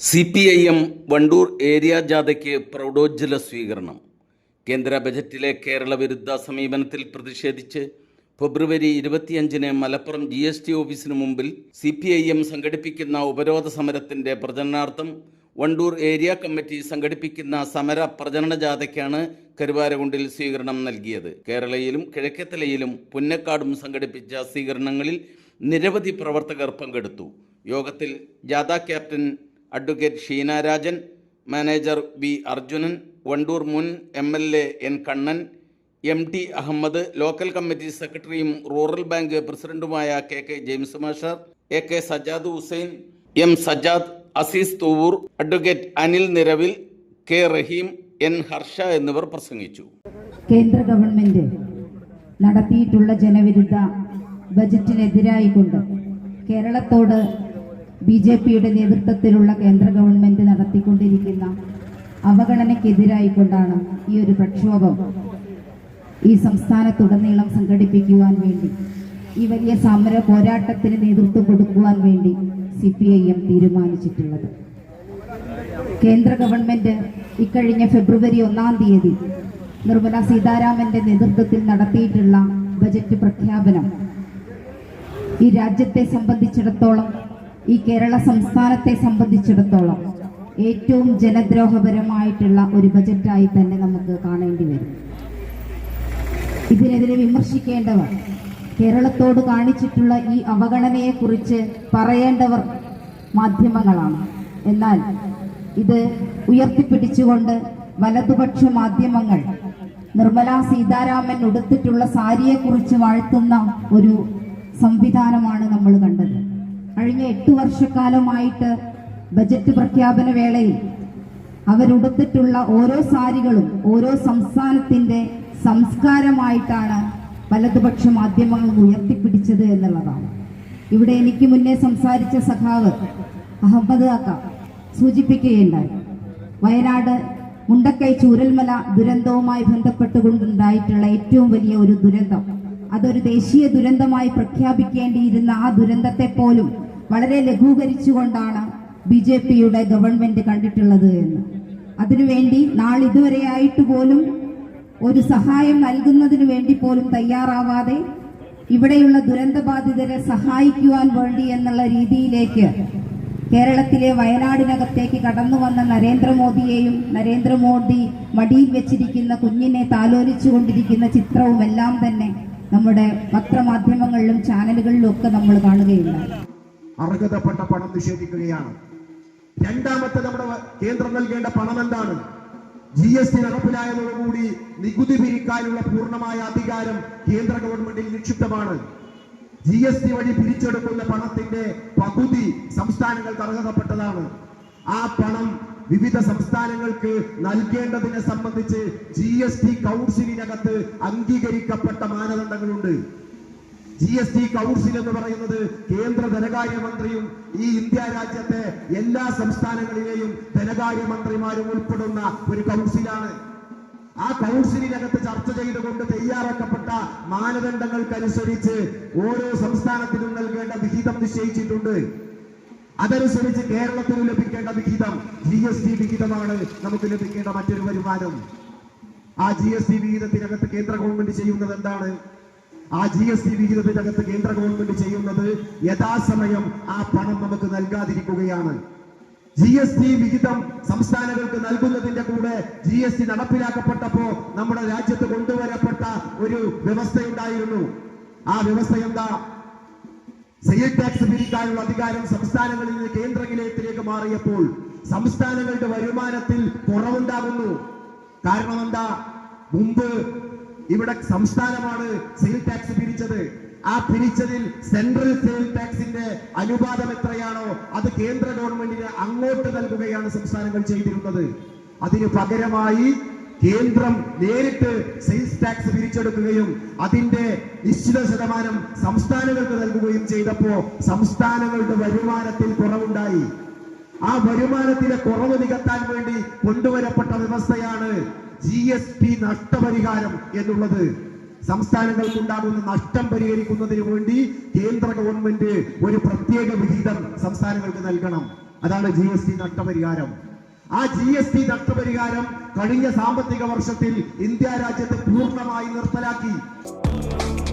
C P I M Wandoor area ജാഥയ്ക്ക് പ്രൗഢോജ്വല സ്വീകരണം. കേന്ദ്ര ബജറ്റിലെ കേരള വിരുദ്ധ സമീപനത്തിൽ പ്രതിഷേധിച്ച് ഫെബ്രുവരി ഇരുപത്തിയഞ്ചിന് മലപ്പുറം ജി എസ് ടി ഓഫീസിന് മുമ്പിൽ സി പി ഐ എം സംഘടിപ്പിക്കുന്ന ഉപരോധ സമരത്തിന്റെ പ്രചരണാർത്ഥം വണ്ടൂർ ഏരിയ കമ്മിറ്റി സംഘടിപ്പിക്കുന്ന സമര പ്രചരണ ജാഥയ്ക്കാണ് കരുവാരകുണ്ടിൽ സ്വീകരണം നൽകിയത്. കേരളയിലും കിഴക്കത്തലയിലും പുന്നക്കാടും സംഘടിപ്പിച്ച സ്വീകരണങ്ങളിൽ നിരവധി പ്രവർത്തകർ പങ്കെടുത്തു. യോഗത്തിൽ ജാഥ captain advocate Sheena Rajan manager V Arjunan Wandoor മുൻ M L A N Kannan M T Ahammed local committee സെക്രട്ടറിയും റൂറൽ ബാങ്ക് പ്രസിഡന്റുമായ K K James Mashar A K Sajad Hussain M Sajad Azeez Thuvvur advocate Anil Niravil K Raheem N Harsha എന്നിവർ പ്രസംഗിച്ചു. കേന്ദ്ര government നടത്തിയിട്ടുള്ള ജനവിരുദ്ധ ബജറ്റിനെതിരായിക്കൊണ്ട് കേരളത്തോട് B J പിയുടെ നേതൃത്വത്തിലുള്ള കേന്ദ്ര ഗവൺമെന്റ് നടത്തിക്കൊണ്ടിരിക്കുന്ന അവഗണനയ്ക്കെതിരായിക്കൊണ്ടാണ് ഈ ഒരു പ്രക്ഷോഭം ഈ സംസ്ഥാനത്തുടനീളം സംഘടിപ്പിക്കുവാൻ വേണ്ടി ഈ വലിയ സമര പോരാട്ടത്തിന് നേതൃത്വം കൊടുക്കുവാൻ വേണ്ടി സി പി ഐ എം തീരുമാനിച്ചിട്ടുള്ളത്. കേന്ദ്ര ഗവൺമെന്റ് ഇക്കഴിഞ്ഞ ഫെബ്രുവരി ഒന്നാം തീയതി നിർമ്മല സീതാരാമന്റെ നേതൃത്വത്തിൽ നടത്തിയിട്ടുള്ള ബജറ്റ് പ്രഖ്യാപനം ഈ രാജ്യത്തെ സംബന്ധിച്ചിടത്തോളം ഈ കേരള സംസ്ഥാനത്തെ സംബന്ധിച്ചിടത്തോളം ഏറ്റവും ജനദ്രോഹപരമായിട്ടുള്ള ഒരു ബജറ്റായി തന്നെ നമുക്ക് കാണേണ്ടി വരും. ഇതിനെതിരെ വിമർശിക്കേണ്ടവർ കേരളത്തോട് കാണിച്ചിട്ടുള്ള ഈ അവഗണനയെക്കുറിച്ച് പറയേണ്ടവർ മാധ്യമങ്ങളാണ്. എന്നാൽ ഇത് ഉയർത്തിപ്പിടിച്ചുകൊണ്ട് വലതുപക്ഷ മാധ്യമങ്ങൾ നിർമ്മല സീതാരാമൻ ഉടുത്തിട്ടുള്ള സാരിയെക്കുറിച്ച് വാഴ്ത്തുന്ന ഒരു സംവിധാനമാണ് നമ്മൾ കണ്ടത്. കഴിഞ്ഞ എട്ട് വർഷക്കാലമായിട്ട് ബജറ്റ് പ്രഖ്യാപന വേളയിൽ അവരുടുത്തിട്ടുള്ള ഓരോ സാരികളും ഓരോ സംസ്ഥാനത്തിന്റെ സംസ്കാരമായിട്ടാണ് വലതുപക്ഷ മാധ്യമങ്ങൾ ഉയർത്തിപ്പിടിച്ചത് എന്നുള്ളതാണ്. ഇവിടെ എനിക്ക് മുന്നേ സംസാരിച്ച സഖാവ് അഹമ്മദ് അക്ക സൂചിപ്പിക്കുകയുണ്ടായി. വയനാട് മുണ്ടക്കൈ ചൂരൽമല ദുരന്തവുമായി ബന്ധപ്പെട്ടുകൊണ്ടുണ്ടായിട്ടുള്ള ഏറ്റവും വലിയ ഒരു ദുരന്തം. അതൊരു ദേശീയ ദുരന്തമായി പ്രഖ്യാപിക്കേണ്ടിയിരുന്ന ആ ദുരന്തത്തെ പോലും വളരെ ലഘൂകരിച്ചുകൊണ്ടാണ് ബി ജെ പിയുടെ ഗവൺമെന്റ് കണ്ടിട്ടുള്ളത് എന്ന്. അതിനുവേണ്ടി നാളിതുവരെയായിട്ട് പോലും ഒരു സഹായം നൽകുന്നതിന് വേണ്ടി പോലും തയ്യാറാവാതെ ഇവിടെയുള്ള ദുരന്തബാധിതരെ സഹായിക്കുവാൻ വേണ്ടി എന്നുള്ള രീതിയിലേക്ക് കേരളത്തിലെ വയനാടിനകത്തേക്ക് കടന്നു വന്ന നരേന്ദ്രമോദിയെയും നരേന്ദ്രമോദി മടിയിൽ വെച്ചിരിക്കുന്ന കുഞ്ഞിനെ താലോലിച്ചു കൊണ്ടിരിക്കുന്ന ചിത്രവും എല്ലാം തന്നെ നമ്മുടെ പത്രമാധ്യമങ്ങളിലും ചാനലുകളിലും ഒക്കെ നമ്മൾ കാണുകയുണ്ടായി. അർഹതപ്പെട്ട പണം നിഷേധിക്കുകയാണ്. രണ്ടാമത്തെ നമ്മുടെ കേന്ദ്രം നൽകേണ്ട പണം എന്താണ്? ജി എസ് ടി നടപ്പിലായതോടുകൂടി നികുതി പിരിക്കാനുള്ള പൂർണമായ അധികാരം കേന്ദ്ര ഗവൺമെന്റിൽ നിക്ഷിപ്തമാണ്. ജി എസ് ടി വഴി പിരിച്ചെടുക്കുന്ന പണത്തിന്റെ പകുതി സംസ്ഥാനങ്ങൾക്ക് അർഹതപ്പെട്ടതാണ്. ആ പണം വിവിധ സംസ്ഥാനങ്ങൾക്ക് നൽകേണ്ടതിനെ സംബന്ധിച്ച് ജി എസ് ടി കൗൺസിലിനകത്ത് അംഗീകരിക്കപ്പെട്ട മാനദണ്ഡങ്ങളുണ്ട്. ജി എസ് ടി കൗൺസിൽ എന്ന് പറയുന്നത് കേന്ദ്ര ധനകാര്യമന്ത്രിയും ഈ ഇന്ത്യ രാജ്യത്തെ എല്ലാ സംസ്ഥാനങ്ങളിലെയും ധനകാര്യമന്ത്രിമാരും ഉൾപ്പെടുന്ന ഒരു കൗൺസിലാണ് ആ കൗൺസിലിനകത്ത് ചർച്ച ചെയ്തുകൊണ്ട് തയ്യാറാക്കപ്പെട്ട മാനദണ്ഡങ്ങൾക്കനുസരിച്ച് ഓരോ സംസ്ഥാനത്തിനും നൽകേണ്ട വിഹിതം നിശ്ചയിച്ചിട്ടുണ്ട്. അതനുസരിച്ച് കേരളത്തിന് ലഭിക്കേണ്ട വിഹിതം ജി എസ് ടി വിഹിതമാണ്. നമുക്ക് ലഭിക്കേണ്ട മറ്റൊരു വരുമാനം. ആ ജി എസ് ടി വിഹിതത്തിനകത്ത് കേന്ദ്ര ഗവൺമെന്റ് ചെയ്യുന്നത് എന്താണ്? ആ ജി എസ് ടി വിഹിതത്തിനകത്ത് കേന്ദ്ര ഗവൺമെന്റ് ചെയ്യുന്നത് യഥാസമയം ആ പണം നമുക്ക് നൽകാതിരിക്കുകയാണ്. ജി എസ് ടി വിഹിതം സംസ്ഥാനങ്ങൾക്ക് നൽകുന്നതിന്റെ കൂടെ ജി എസ് ടി നടപ്പിലാക്കപ്പെട്ടപ്പോ നമ്മുടെ രാജ്യത്ത് കൊണ്ടുവരപ്പെട്ട ഒരു വ്യവസ്ഥയുണ്ടായിരുന്നു. ആ വ്യവസ്ഥ എന്താ സെയിൽ ടാക്സ് പിരിക്കാനുള്ള അധികാരം സംസ്ഥാനങ്ങളിൽ നിന്ന് കേന്ദ്ര നിലയത്തിലേക്ക് മാറിയപ്പോൾ സംസ്ഥാനങ്ങളുടെ വരുമാനത്തിൽ കുറവുണ്ടാകുന്നു. കാരണം എന്താ? മുമ്പ് ഇവിടെ സംസ്ഥാനമാണ് സെയിൽ ടാക്സ് പിരിച്ചത്. ആ പിരിച്ചതിൽ സെൻട്രൽ സെയിൽ ടാക്സിന്റെ അനുപാതം എത്രയാണോ അത് കേന്ദ്ര ഗവൺമെന്റിന് അങ്ങോട്ട് നൽകുകയാണ് സംസ്ഥാനങ്ങൾ ചെയ്തിരുന്നത്. അതിന് പകരമായി കേന്ദ്രം നേരിട്ട് സെയിൽസ് ടാക്സ് പിരിച്ചെടുക്കുകയും അതിന്റെ നിശ്ചിത ശതമാനം സംസ്ഥാനങ്ങൾക്ക് നൽകുകയും ചെയ്തപ്പോ സംസ്ഥാനങ്ങളുടെ വരുമാനത്തിൽ കുറവുണ്ടായി. ആ വരുമാനത്തിലെ കുറവ് നികത്താൻ വേണ്ടി കൊണ്ടുവരപ്പെട്ട വ്യവസ്ഥയാണ് ജി എസ് ടി നഷ്ടപരിഹാരം എന്നുള്ളത് സംസ്ഥാനങ്ങൾക്കുണ്ടാകുന്ന നഷ്ടം പരിഹരിക്കുന്നതിന് വേണ്ടി കേന്ദ്ര ഗവൺമെന്റ് ഒരു പ്രത്യേക വിഹിതം സംസ്ഥാനങ്ങൾക്ക് നൽകണം. അതാണ് ജി എസ് ടി നഷ്ടപരിഹാരം. ആ ജി എസ് ടി നഷ്ടപരിഹാരം കഴിഞ്ഞ സാമ്പത്തിക വർഷത്തിൽ ഇന്ത്യ രാജ്യത്ത് പൂർണമായി നിർത്തലാക്കി.